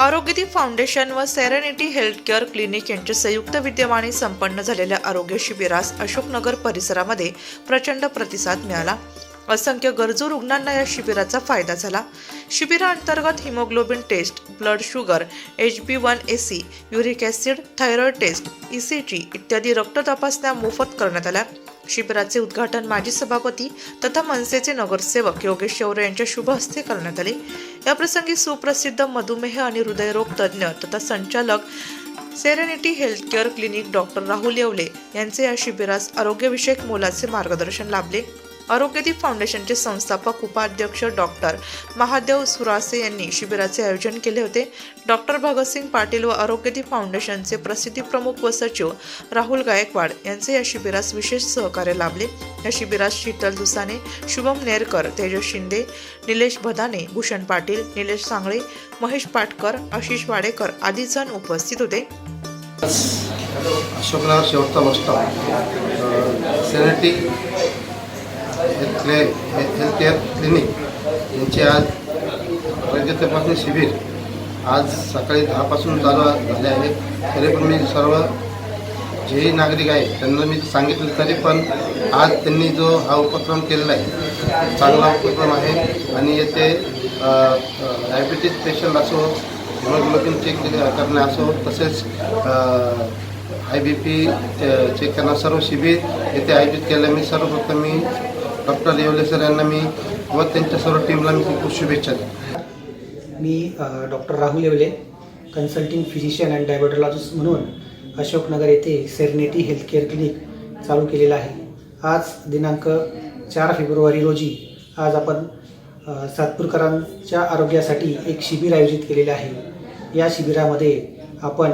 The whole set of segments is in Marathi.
आरोग्यदी फाउंडेशन व सेरेनिटी हेल्थकेअर क्लिनिक यांच्या संयुक्त विद्यमाने संपन्न झालेल्या आरोग्य शिबिरास अशोकनगर परिसरामध्ये प्रचंड प्रतिसाद मिळाला. असंख्य गरजू रुग्णांना या शिबिराचा फायदा झाला. शिबिराअंतर्गत haemoglobin test blood sugar H B one A C uric acid thyroid test E C G इत्यादी रक्त तपासण्या मोफत करण्यात आल्या. शिबिराचे उद्घाटन माजी सभापती तथा मनसेचे नगरसेवक योगेश शौर्य यांच्या शुभ हस्ते करण्यात आले. याप्रसंगी सुप्रसिद्ध मधुमेह आणि हृदयरोग तज्ज्ञ तथा संचालक serenity healthcare clinic doctor Rahul Yewale यांचे या शिबिरास आरोग्यविषयक मोलाचे मार्गदर्शन लाभले. आरोग्यदीप फाउंडेशनचे संस्थापक उपाध्यक्ष डॉक्टर महादेव सुरासे यांनी शिबिराचे आयोजन केले होते. डॉक्टर भगतसिंग पाटील व आरोग्यदीप फाउंडेशनचे प्रसिद्धी प्रमुख व सचिव राहुल गायकवाड यांचे या शिबिरास विशेष सहकार्य लाभले. या शिबिरात शीतल दुसाने शुभम नेरकर तेजस शिंदे निलेश भदाने भूषण पाटील निलेश सांगळे महेश पाटकर आशिष वाडेकर आदी जण उपस्थित होते. अशोकनगर शेवटचा बसता स्टॉप इथले हेल्थ केअर क्लिनिक यांचे आज आरोग्य तपासणी शिबिर. आज सकाळी दहापासून चालू झाले आहे. तरी पण मी सर्व जेही नागरिक आहे त्यांना मी सांगितलं तरी पण आज त्यांनी जो हा उपक्रम केलेला आहे चांगला उपक्रम आहे. आणि येथे डायबिटीज पेशंट असो हिमोग्लोबिन चेक करणे असो तसेच आय बी पी चेक करणं सर्व शिबिर येथे आयोजित केलं. मी सर्वप्रथम मी डॉक्टर येवले सर यांना मी व त्यांच्या सर्व टीमला मी खूप खूप शुभेच्छा देतो. मी doctor Rahul Yewale consulting physician and diabetologist म्हणून अशोकनगर येथे सेरनेटी हेल्थकेअर क्लिनिक चालू केलेलं आहे. आज दिनांक चार फेब्रुवारी रोजी आज आपण सातपूरकरांच्या आरोग्यासाठी एक शिबिर आयोजित केलेले आहे. या शिबिरामध्ये आपण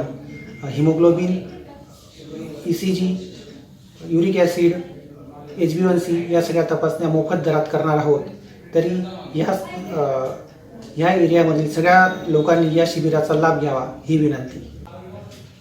haemoglobin E C G uric acid H B one C या सगळ्या तपासण्या मोफत दरात करणार आहोत. तरी ह्या या ह्या एरियामधील सगळ्या लोकांनी या शिबिराचा लाभ घ्यावा ही विनंती.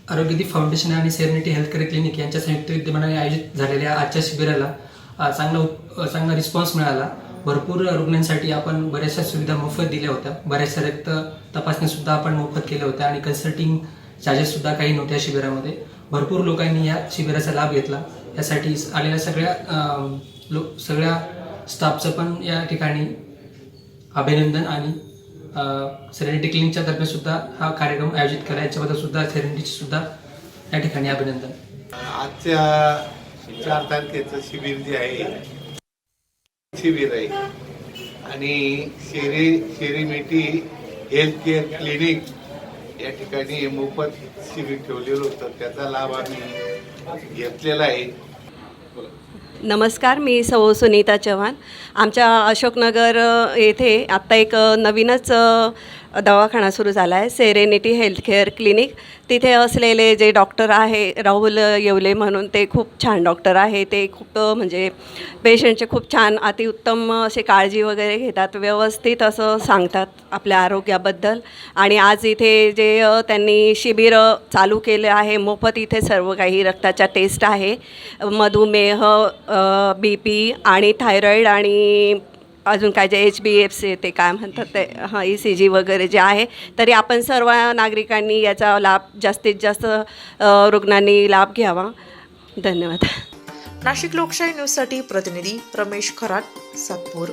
आरोग्यदी फाउंडेशन आणि सेरनिटी हेल्थ केअर क्लिनिक यांच्या संयुक्त विद्यमानाने आयोजित झालेल्या आजच्या शिबिराला चांगला उप- चांगला रिस्पॉन्स मिळाला. भरपूर रुग्णांसाठी आपण बऱ्याचशा सुविधा मोफत दिल्या होत्या. बऱ्याचशा रक्त तपासण्यासुद्धा आपण मोफत केल्या होत्या आणि कन्सल्टिंग चार्जेससुद्धा काही नव्हत्या शिबिरामध्ये. भरपूर लोकांनी या शिबिराचा लाभ घेतला. यासाठी आलेल्या सगळ्या लो सगळ्या स्टाफचं पण या ठिकाणी अभिनंदन आणि सेरेनिटी क्लिनिकच्या तर्फे सुद्धा हा कार्यक्रम आयोजित केला याच्याबद्दल सुद्धा सेरेनिटीचे सुद्धा या ठिकाणी अभिनंदन. आजच्या चार तारखेचं शिबिर जे आहे शिबिर आहे. आणि शेरी शेरीमेटी हेल्थ केअर क्लिनिक या ठिकाणी मोफत शिबिर ठेवलेलं होतं. त्याचा लाभ आम्ही घेतलेला आहे. नमस्कार मी सौ सुनीता चव्हाण. आमच्या अशोकनगर येथे आत्ता एक नवीनच दवाखाना सुरू झाला आहे सेरेनिटी हेल्थकेअर क्लिनिक तिथे असलेले जे डॉक्टर आहे राहुल येवले म्हणून ते खूप छान डॉक्टर आहे. ते खूप म्हणजे पेशंटचे खूप छान अतिउत्तम असे काळजी वगैरे घेतात. व्यवस्थित असं सांगतात आपल्या आरोग्याबद्दल. आणि आज इथे जे त्यांनी शिबिर चालू केले आहे. मोफत इथे सर्व काही रक्ताच्या टेस्ट आहे. मधुमेह बी पी आणि थायरॉईड आणि अजून काय जे एच बी एफ सी ते काय म्हणतात ते हां ई सी जी वगैरे जे आहे तरी आपण सर्व नागरिकांनी याचा लाभ जास्तीत जास्त रुग्णांनी लाभ घ्यावा. धन्यवाद. नाशिक लोकशाही न्यूजसाठी प्रतिनिधी रमेश खराट सातपूर.